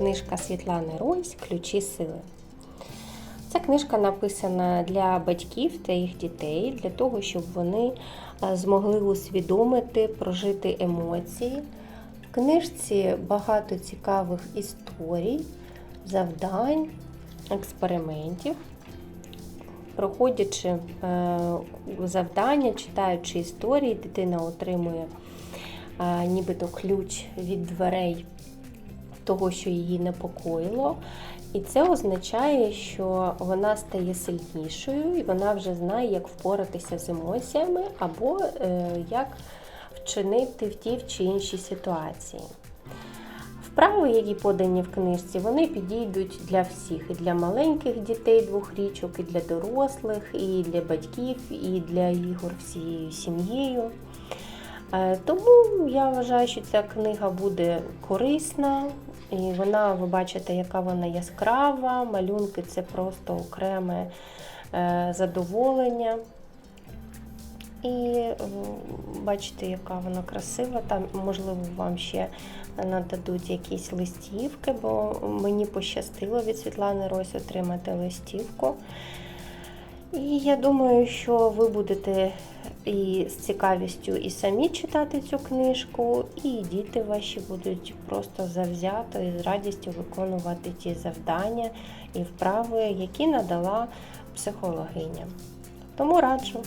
книжка Світлани Ройс Ключі сили. Ця книжка написана для батьків та їх дітей, для того, щоб вони е, змогли усвідомити, прожити емоції. В книжці багато цікавих історій, завдань, експериментів. Проходячи е, завдання, читаючи історії, дитина отримує е, нібито ключ від дверей того, що її непокоїло. І це означає, що вона стає сильнішою, і вона вже знає, як впоратися з емоціями, або е, як вчинити в тій чи іншій ситуації. Вправи, які подані в книжці, вони підійдуть для всіх, і для маленьких дітей двох річок, і для дорослих, і для батьків, і для ігор всією сім'єю. Е, Тому я вважаю, що ця книга буде корисна, і вона, ви бачите, яка вона яскрава. Малюнки це просто окреме е, задоволення. І бачите, яка вона красива. Там, можливо, вам ще нададуть якісь листівки, бо мені пощастило від Світлани Рось отримати листівку. І я думаю, що ви будете і з цікавістю і самі читати цю книжку, і діти ваші будуть просто завзято і з радістю виконувати ті завдання і вправи, які надала психологиня. Тому раджу.